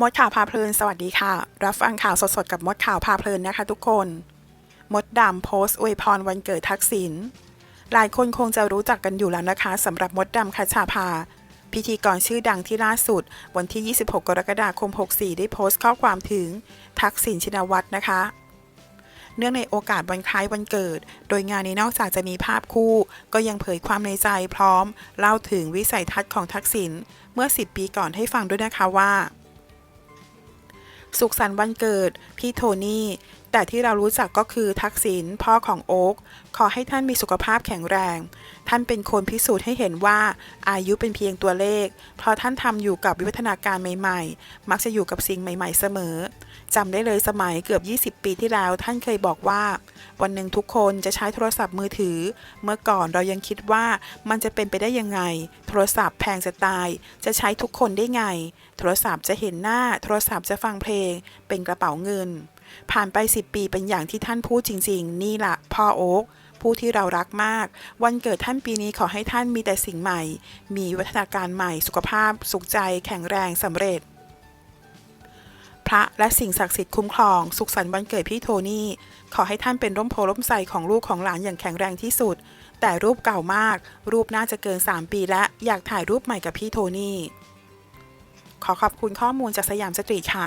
มดข่าวพาเพลินสวัสดีค่ะ รับฟังข่าวสดๆกับมดข่าวพาเพลินนะคะทุกคน มดดำโพสต์อวยพรวันเกิดทักษิณหลายคนคงจะรู้จักกันอยู่แล้วนะคะสำหรับมดดำคชาภา พิธีกรชื่อดังที่ล่าสุด วันที่ 26 กรกฎาคม 64 ได้โพสต์ข้อความถึงทักษิณชินวัตรนะคะ เนื่องในโอกาสวันคล้ายวันเกิด โดยงานนี้นอกจากจะมีภาพคู่ ก็ยังเผยความในใจพร้อม เล่าถึงวิสัยทัศน์ของทักษิณเมื่อ 10 ปีก่อนให้ฟังด้วยนะคะว่า สุขสันต์วันเกิด พี่โทนี่ แต่ที่เรารู้จักก็คือทักษิณพ่อของโอ๊กขอให้ท่านมีสุขภาพแข็งแรง ท่านเป็นคนพิสูจน์ให้เห็นว่าอายุเป็นเพียงตัวเลข เพราะท่านทำอยู่กับวิวัฒนาการใหม่ๆ มักจะอยู่กับสิ่งใหม่ ๆ เสมอจำได้เลยสมัยเกือบ 20 ปีที่แล้วท่านเคยบอกว่า วันหนึ่งทุกคนจะใช้โทรศัพท์มือถือ เมื่อก่อนเรายังคิดว่ามันจะเป็นไปได้ยังไง โทรศัพท์แพงจะตาย จะใช้ทุกคนได้ไง โทรศัพท์จะเห็นหน้า โทรศัพท์จะฟังเพลง เป็นกระเป๋าเงิน ผ่านไป 10 ปีเป็นอย่างที่ท่านพูดจริง ๆ นี่ล่ะพ่อโอ๊กผู้ที่เรารักมาก วันเกิดท่านปีนี้ขอให้ท่านมีแต่สิ่งใหม่ มีวัฒนาการใหม่สุขภาพ สุขใจ แข็งแรงสำเร็จ พระและสิ่งศักดิ์สิทธิ์คุ้มครอง สุขสันต์วันเกิดพี่โทนี่ ขอให้ท่านเป็นร่มโพล่มไทรของลูกของหลานอย่างแข็งแรงที่สุด แต่รูปเก่ามาก รูปน่าจะเกิน 3 ปีและอยากถ่ายรูปใหม่กับพี่โทนี่ ขอขอบคุณข้อมูลจากสยามสตรีทค่ะ